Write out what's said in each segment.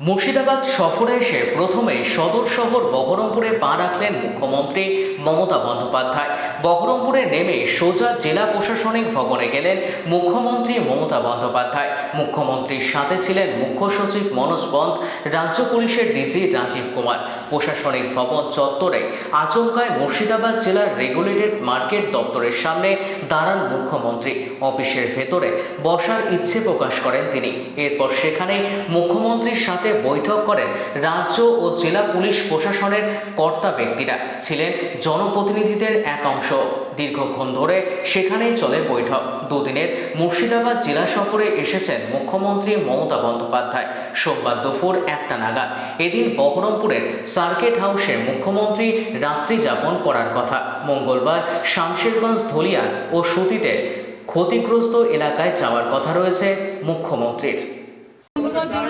মুর্শিদাবাদ সফরে এসে প্রথমে সদর শহর বহরমপুরে পা রাখলেন মুখ্যমন্ত্রী মমতা বন্দ্যোপাধ্যায়। বহরমপুরে নেমে সোজা জেলা প্রশাসনিক ভবনে গেলেন মুখ্যমন্ত্রী মমতা বন্দ্যোপাধ্যায়। মুখ্যমন্ত্রীর সাথে ছিলেন মুখ্য সচিব মনোজ পন্থ, রাজ্য পুলিশের ডিজি রাজীব কুমার। প্রশাসনিক ভবন চত্বরে আচমকায় মুর্শিদাবাদ জেলার রেগুলেটেড মার্কেট দপ্তরের সামনে দাঁড়ান মুখ্যমন্ত্রী। অফিসের ভেতরে বসার ইচ্ছে প্রকাশ করেন তিনি। এরপর সেখানে মুখ্যমন্ত্রীর সাথে বৈঠক করেন রাজ্য ও জেলা পুলিশ প্রশাসনের কর্তা ব্যক্তিরা। ছিলেন জনপ্রতিনিধিদের এক অংশ। দীর্ঘক্ষণ ধরে সেখানেই চলে বৈঠক। দুদিনের মুর্শিদাবাদ জেলা সফরে এসেছেন মুখ্যমন্ত্রী মমতা বন্দ্যোপাধ্যায়। সোমবার দুপুর একটা নাগাদ। এদিন বহরমপুরের সার্কেট হাউসে মুখ্যমন্ত্রী রাত্রি যাপন করার কথা। মঙ্গলবার শামশেরগঞ্জ, ধলিয়া ও সুতিতে ক্ষতিগ্রস্ত এলাকায় যাওয়ার কথা রয়েছে মুখ্যমন্ত্রীর।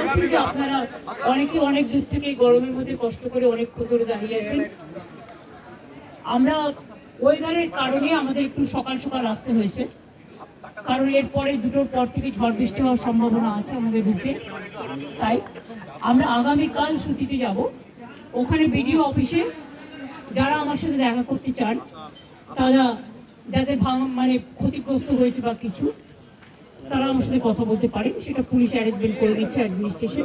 জানাচ্ছি যে আপনারা অনেকে অনেক দূর থেকে গরমের মধ্যে কষ্ট করে অনেকক্ষণ ধরে দাঁড়িয়ে আছেন। আমরা ওয়েদারের কারণে আমাদের একটু সকাল সকাল আসতে হয়েছে। কারণ এরপরে দুটোর পর থেকে ঝড় বৃষ্টি হওয়ার সম্ভাবনা আছে আমাদের রূপে তাই আমরা আগামীকাল ছুটিতে যাব। ওখানে বিডিও অফিসে যারা আমার সাথে দেখা করতে চান, তারা যাদের ভাঙ মানে ক্ষতিগ্রস্ত হয়েছে বা কিছু তারা আমার সাথে কথা বলতে পারে সেটা পুলিশ অ্যারেঞ্জমেন্ট করে দিচ্ছে অ্যাডমিনিস্ট্রেশন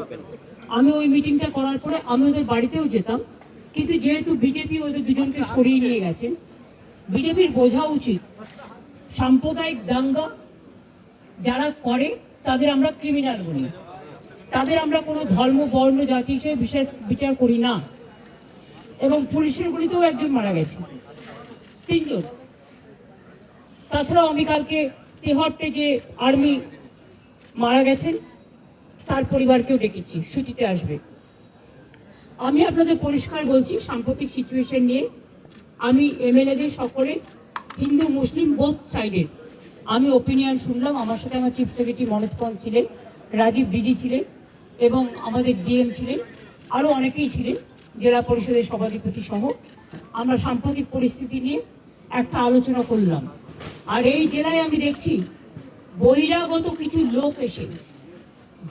আমি ওই মিটিংটা করার পরে আমি ওদের বাড়িতেও যেতাম, কিন্তু যেহেতু বিজেপি ওদের দুজনকে সরিয়ে নিয়ে গেছেন বিজেপির বোঝা উচিত, সাম্প্রদায়িক দাঙ্গা যারা করে, তাদের আমরা ক্রিমিনাল বলি। তাদের আমরা কোনো ধর্ম, বর্ণ, জাতি হিসেবে বিচার বিচার করি না। এবং পুলিশের গুলিতেও একজন মারা গেছে, তিনজন। তাছাড়াও আমি কালকে তেহট্টে যে আর্মি মারা গেছেন, তার পরিবারকেও ডেকেছি ছুটিতে আসবে। আমি আপনাদের পরিষ্কার বলছি, সাম্প্রতিক সিচুয়েশন নিয়ে, আমি এমএলএদের সকলে, হিন্দু, মুসলিম বোথ সাইডের আমি ওপিনিয়ন শুনলাম, আমার সাথে আমার চিফ সেক্রেটারি মনোজ পল ছিলেন, রাজীব ডিজি ছিলেন, এবং আমাদের ডিএম ছিলেন আরও অনেকেই ছিলেন, জেলা পরিষদের সভাধিপতি সহ। আমরা সাম্প্রতিক পরিস্থিতি নিয়ে একটা আলোচনা করলাম। আর এই জেলায় আমি দেখছি বহিরাগত কিছু লোক এসে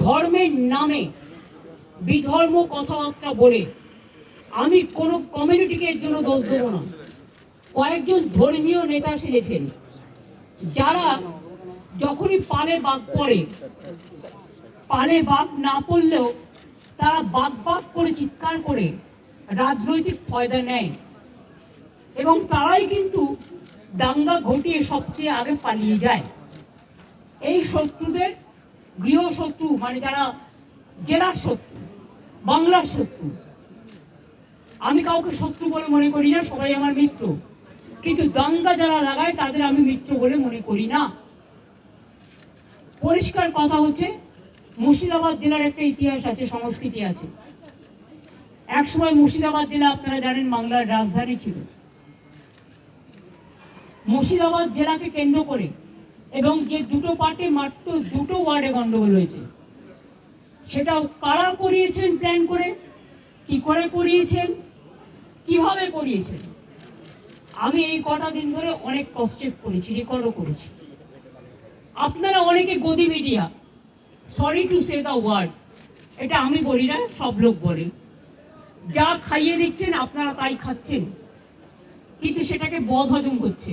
ধর্মের নামে বিধর্ম কথাবার্তা বলে। আমি কোনো কমিউনিটিকে এর জন্য দোষ দেবো না। কয়েকজন ধর্মীয় নেতা সেজেছেন, যারা যখনই পালে বাঘ পড়ে, পালে বাঘ না পড়লেও তারা বাঘ বাঘ করে চিৎকার করে রাজনৈতিক ফয়দা নেয়। এবং তারাই কিন্তু দাঙ্গা ঘটিয়ে সবচেয়ে আগে পালিয়ে যায়। এই শত্রুদের গৃহশত্রু মানে যারা জেলার শত্রু, বাংলার শত্রু, আমি কাউকে শত্রু বলে মনে করি না, সবাই আমার মিত্র। কিন্তু দাঙ্গা যারা লাগায়, তাদের আমি মিত্র বলে মনে করি না। পরিষ্কার কথা হচ্ছে, মুর্শিদাবাদ জেলার একটা ইতিহাস আছে, সংস্কৃতি আছে। একসময় মুর্শিদাবাদ জেলা আপনারা জানেন বাংলার রাজধানী ছিল। মুর্শিদাবাদ জেলাকে কেন্দ্র করে এবং যে দুটো পার্টি মাত্র দুটো ওয়ার্ডে গন্ডগোল হয়েছে সেটা কারা করিয়েছেন প্ল্যান করে? কি করে করিয়েছেন? কীভাবে করিয়েছেন? আমি এই কটা দিন ধরে অনেক কষ্টেপ করেছি রেকর্ডও করেছি। আপনারা অনেকে Godi media sorry to say the word এটা আমি বলি না, সব লোক বলে। যা খাইয়ে দিচ্ছেন, আপনারা তাই খাচ্ছেন। কিন্তু সেটাকে বদ হজম হচ্ছে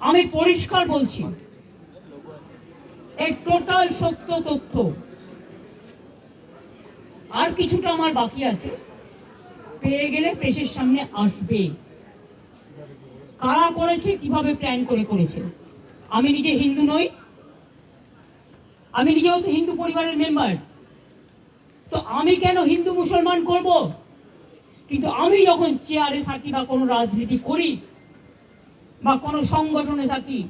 আমি পরিষ্কার বলছি, এর টোটাল সত্য তথ্য আর কিছুটা আমার বাকি আছে। পেয়ে গেলে প্রেসের সামনে আসবে। কারা করেছে, কীভাবে প্ল্যান করে করেছে? আমি নিজে হিন্দু নই। আমি নিজেও তো হিন্দু পরিবারের মেম্বার তো আমি কেন হিন্দু মুসলমান করব? কিন্তু আমি যখন চেয়ারে থাকি বা কোনো রাজনীতি করি বা কোনো সংগঠনে থাকি।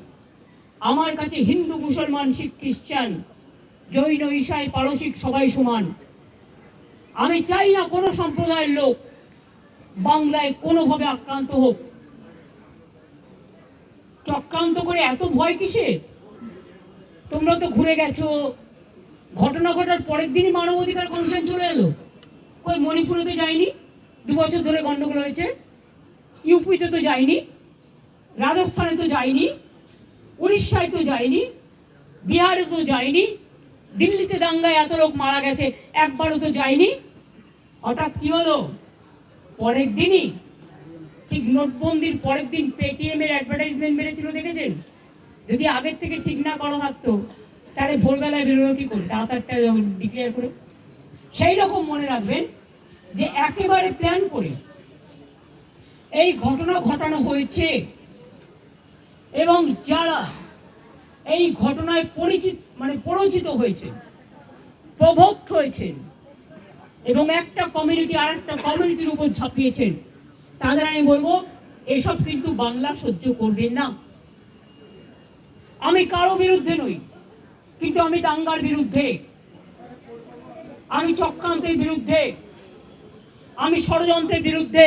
আমার কাছে হিন্দু, মুসলমান, শিখ, খ্রিস্টান, জৈন ঈশাই পারসিক সবাই সমান। আমি চাই না কোনো সম্প্রদায়ের লোক বাংলায় কোনোভাবে আক্রান্ত হোক। চক্রান্ত করে এত ভয় কিসে? তোমরা তো ঘুরে গেছো। ঘটনা ঘটার পরের দিনই মানবাধিকার কমিশন চলে এলো। ওই মণিপুরে তো যায়নি দু বছর ধরে গন্ডগোল হয়েছে। ইউপিতে তো যায়নি রাজস্থানে তো যায়নি উড়িষ্যায় তো যায়নি বিহারে তো যায়নি দিল্লিতে দাঙ্গায় এত লোক মারা গেছে, একবারও তো যায়নি হঠাৎ কি হলো? পরের দিনই ঠিক নোটবন্দির পরের দিন পেটিএম এর অ্যাডভার্টাইজমেন্ট মেরেছিল, দেখেছেন? যদি আগের থেকে ঠিক না করা থাকতো, তাহলে ভোরবেলায় বেরোলো কি করে? রাত আটটা ডিক্লেয়ার করে। সেই রকম মনে রাখবেন যে একেবারে প্ল্যান করে এই ঘটনা ঘটানো হয়েছে। এবং যারা এই ঘটনায় পরিচিত মানে পরিচিত হয়েছে, প্রভোক্ত হয়েছেন এবং একটা কমিউনিটি আর একটা কমিউনিটির উপর ঝাঁপিয়েছেন, তাদের আমি বলব, এসব কিন্তু বাংলা সহ্য করবেন না। আমি কারও বিরুদ্ধে নই, কিন্তু আমি দাঙ্গার বিরুদ্ধে, আমি চক্রান্তের বিরুদ্ধে, আমি ষড়যন্ত্রের বিরুদ্ধে,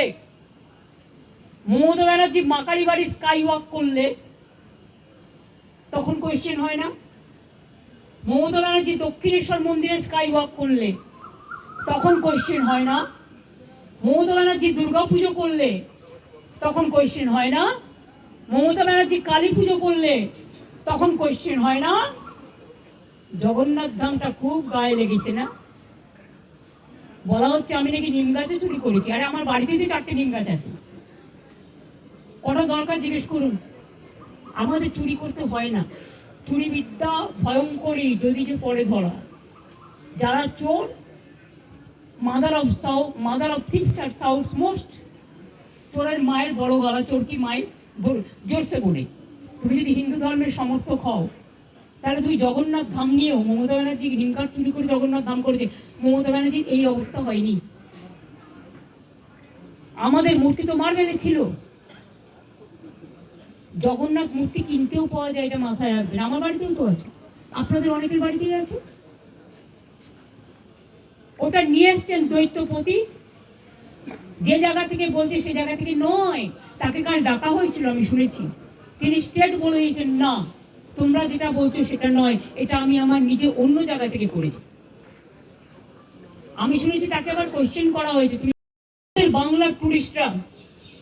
মমতা ব্যানার্জি মাকারি বাড়ি স্কাই ওয়াক করলে তখন কোয়েশ্চেন হয় না। মমতা ব্যানার্জি দক্ষিণেশ্বর মন্দিরে স্কাই ওয়াক করলে, তখন কোয়েশ্চেন হয় না। মমতা ব্যানার্জি দুর্গা পুজো করলে, তখন কোয়েশ্চেন হয় না। মমতা ব্যানার্জি কালী পুজো করলে, তখন কোয়েশ্চেন হয় না। জগন্নাথ ধামটা খুব গায়ে লেগেছে না? বলা হচ্ছে আমি নাকি নিম গাছে চুরি করেছি। আরে আমার বাড়িতে তো চারটে নিম গাছ আছে। কটা দরকার জিজ্ঞেস করুন। আমাদের চুরি করতে হয় না। চুরি বিদ্যা ভয়ঙ্করী যদি যে পরে ধরা। যারা চোর মাদার অফ সাউ মাদার অফ থিপস আর সাউথ মোস্ট চোরের মায়ের বড় গলা চোরকি মায়ের? জোরসে বলে তুমি যদি হিন্দু ধর্মের সমর্থক হও, তাহলে তুমি জগন্নাথ ধাম নিয়েও মমতা ব্যানার্জি গ্রিন চুরি করে জগন্নাথ ধাম করেছে। মমতা ব্যানার্জির এই অবস্থা হয়নি। আমাদের মূর্তি তো মার্বেলে ছিল। জগন্নাথ মূর্তি কিনতেও পাওয়া যায়, এটা মাথায় রাখবেন। আমার বাড়িতেও তো আছে। আপনাদের অনেকের বাড়িতেই আছে? ওটা নিয়ে এসছেন দৈত্যপতি। যে জায়গা থেকে বলছে সে জায়গা থেকে নয়। তাকে কাল ডাকা হয়েছিল আমি শুনেছি। তিনি স্টেট বলে দিয়েছেন, না, তোমরা যেটা বলছো সেটা নয়। এটা আমি আমার নিজে অন্য জায়গা থেকে করেছি। আমি শুনেছি তাকে আবার কোশ্চেন করা হয়েছে। তুমি বাংলার টুরিস্টরা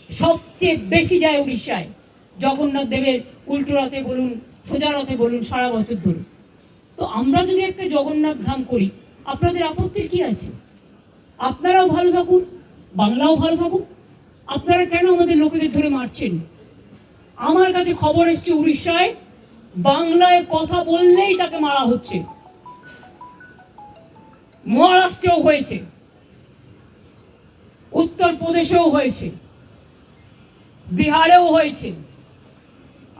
সবচেয়ে বেশি যায় উড়িষ্যায়। জগন্নাথ দেবের উল্টো রথে বলুন, সোজা রথে বলুন, সারা বছর ধরে। তো আমরা যদি একটা জগন্নাথ ধাম করি, আপনাদের আপত্তির কি আছে? আপনারাও ভালো থাকুন, বাংলাও ভালো থাকুক। আপনারা কেন আমাদের লোকেদের ধরে মারছেন? আমার কাছে খবর এসছে উড়িষ্যায়, বাংলায় কথা বললেই তাকে মারা হচ্ছে। মহারাষ্ট্রেও হয়েছে। উত্তরপ্রদেশেও হয়েছে। বিহারেও হয়েছে।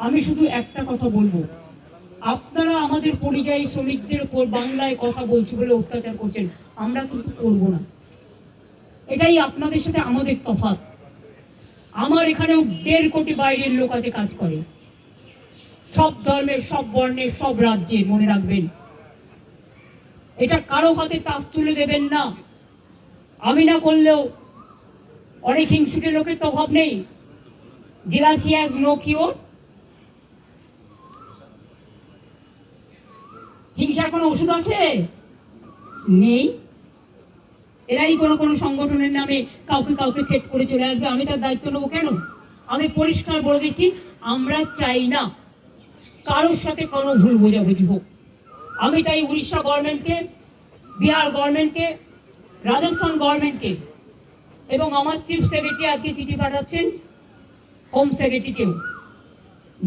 আমি শুধু একটা কথা বলব। আপনারা আমাদের পরিযায়ী শ্রমিকদের উপর বাংলায় কথা বলছি বলে অত্যাচার করছেন, আমরা কিন্তু করব না। এটাই আপনাদের সাথে আমাদের তফাৎ। আমার এখানেও দেড় কোটি বাইরের লোক আছে কাজ করে। সব ধর্মের, সব বর্ণের, সব রাজ্যের, মনে রাখবেন। এটা কারও হাতে তাস তুলে দেবেন না। আমি না করলেও অনেক হিংসুটে লোকের তো অভাব নেই। জেলাসি হ্যাজ নো কিওর হিংসার কোনো ওষুধ আছে? নেই। এরাই কোনো কোনো সংগঠনের নামে কাউকে কাউকে থেট করে চলে আসবে। আমি তার দায়িত্ব নেব কেন? আমি পরিষ্কার বলে দিচ্ছি, আমরা চাই না কারোর সাথে কোনো ভুল বোঝাবুঝি হোক। আমি তাই উড়িষ্যা গভর্নমেন্টকে, বিহার গভর্নমেন্টকে, রাজস্থান গভর্নমেন্টকে এবং আমার চিফ সেক্রেটারি আজকে চিঠি পাঠাচ্ছেন, হোম সেক্রেটারিকেও।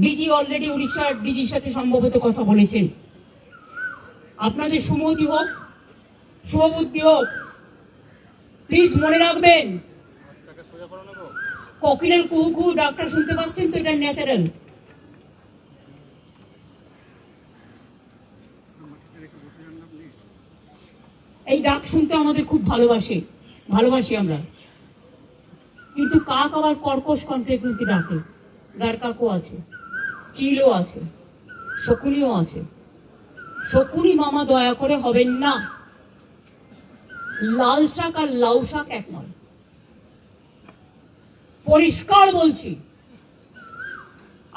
ডিজি অলরেডি উড়িষ্যার ডিজির সাথে সম্ভবত কথা বলেছেন। আপনাদের সুমতি হোক, শুভবুদ্ধি হোক প্লিজ মনে রাখবেন, কোকিলের কুহু কুহু ডাক্তার শুনতে পাচ্ছেন তো, এটা ন্যাচারাল এই ডাক শুনতে আমাদের খুব ভালোবাসে, ভালোবাসি আমরা। কিন্তু কাক আবার কর্কশ কণ্ঠে কিন্তু ডাকে? গার কাকও আছে, চিলও আছে, শকুনিও আছে। শকুনি মামা দয়া করে হবেন না। লাল শাক আর লাউ শাক এক নয়। পরিষ্কার বলছি,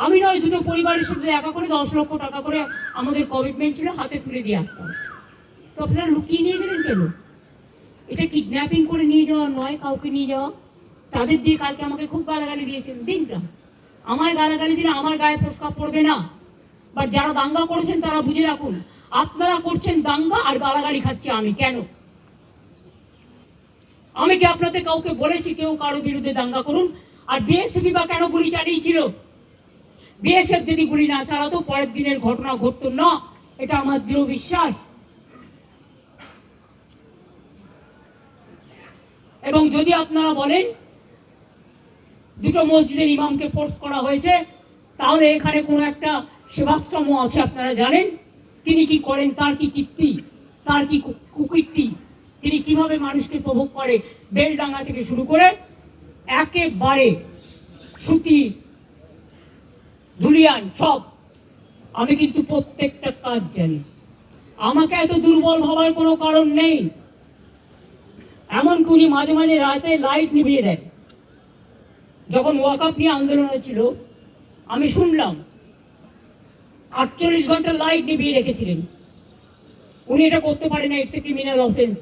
আমি নয়, দুটো পরিবারের সাথে দেখা করে দশ লক্ষ টাকা করে আমাদের কমিটমেন্ট ছিল, হাতে তুলে দিয়ে আসতাম তো আপনারা লুকিয়ে নিয়ে গেলেন কেন? এটা কিডন্যাপিং করে নিয়ে যাওয়া নয়, কাউকে নিয়ে যাওয়া। তাদের দিয়ে কালকে আমাকে খুব গালাগালি দিয়েছেন দিনটা আমায় গালাগালি দিলে আমার গায়ে প্রস্তাব পড়বে না। বাট যারা দাঙ্গা করেছেন তারা বুঝে রাখুন আপনারা করছেন দাঙ্গা আর গালাগালি খাচ্ছি আমি, কেন? আমি কি আপনাদের কাউকে বলেছি কেউ কারও বিরুদ্ধে দাঙ্গা করুন? আর বিএসএফি বা কেন গুলি চালিয়েছিল? বিএসএফ যদি গুলি না চালাতো, পরের দিনের ঘটনা ঘটতো না। এটা আমার দৃঢ় বিশ্বাস। এবং যদি আপনারা বলেন, দুটো মসজিদের ইমামকে ফোর্স করা হয়েছে, তাহলে এখানে কোনো একটা সেবাশ্রম আছে, আপনারা জানেন। তিনি কি করেন? তার কি কীর্তি? তার কি কুকীর্তি? তিনি কীভাবে মানুষকে প্রভোগ করে? বেলডাঙ্গা থেকে শুরু করে একেবারে সুতি, ধুলিয়ান সব। আমি কিন্তু প্রত্যেকটা কাজ জানি। আমাকে এত দুর্বল ভাবার কোনো কারণ নেই। এমনকি উনি মাঝে মাঝে রাতে লাইট নিভিয়ে দেয় যখন ওয়াকাপ নিয়ে আন্দোলন হয়েছিল, আমি শুনলাম আটচল্লিশ ঘণ্টা লাইট নিভিয়ে রেখেছিলেন। উনি এটা করতে পারেন না ইটস এ ক্রিমিনাল অফেন্স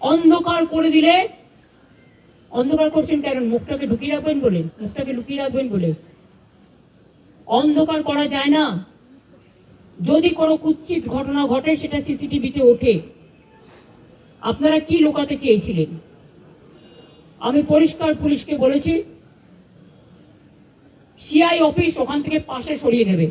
অন্ধকার করে দিলে, অন্ধকার করছেন কেন? মুখটাকে ঢুকিয়ে রাখবেন বলে, মুখটাকে লুকিয়ে রাখবেন বলে। অন্ধকার করা যায় না। যদি কোনো কুৎসিত ঘটনা ঘটে, সেটা সিসিটিভিতে ওঠে। আপনারা কি লুকাতে চেয়েছিলেন? আমি পরিষ্কার পুলিশকে বলেছি সিআই অফিস ওখান থেকে পাশে সরিয়ে নেবে।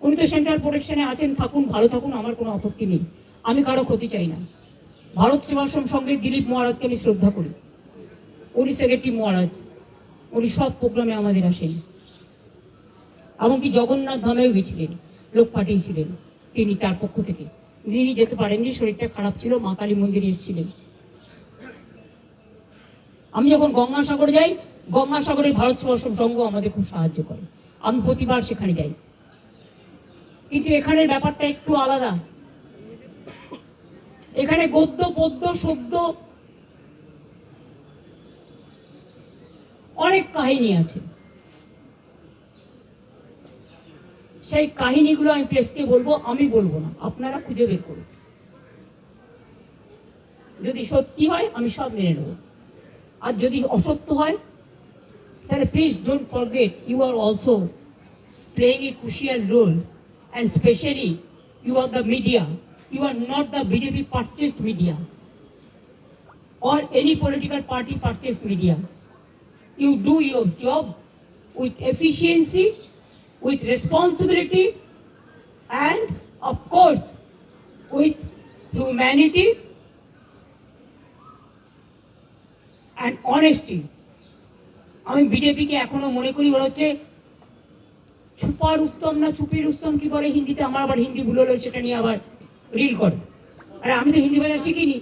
উনি তো সেন্ট্রাল প্রোটেকশনে আছেন, থাকুন, ভালো থাকুন, আমার কোনো আপত্তি নেই। আমি কারও ক্ষতি চাই না। ভারত সেবাশ্রম সঙ্গে দিলীপ মহারাজকে আমি শ্রদ্ধা করি। উনি সেক্রেটারি মহারাজ। উনি সব প্রোগ্রামে আমাদের আসেন। এমনকি জগন্নাথ ধামেও গেছিলেন, লোক পাঠিয়েছিলেন। তিনি তার পক্ষ থেকে। তিনি যেতে পারেননি, শরীরটা খারাপ ছিল, মা কালী মন্দিরে এসেছিলেন। আমি যখন গঙ্গাসাগরে যাই, গঙ্গাসাগরের ভারত সেবাশ্রম সংঘ আমাদের খুব সাহায্য করে। আমি প্রতিবার সেখানে যাই। কিন্তু এখানের ব্যাপারটা একটু আলাদা। এখানে গদ্য, পদ্য সদ্য অনেক কাহিনী আছে। সেই কাহিনীগুলো আমি প্রেসকে বলব, আমি বলব না, আপনারা খুঁজে বের করুন। যদি সত্যি হয়, আমি সব মেনে নেব। আর যদি অসত্য হয় তাহলে please don't forget you are also playing a crucial role and especially you are the media you are not the bjp purchased media or any political party purchased media you do your job with efficiency with responsibility and of course with humanity and honesty আমি বিজেপিকে এখনও মনে করি, ওরা হচ্ছে super Rustam না চুপি উত্তম কি বলে হিন্দিতে? আমার আবার হিন্দি ভুল হলো, সেটা নিয়ে আবার রিল করে। আর আমি তো হিন্দি ভাষা শিখিনি।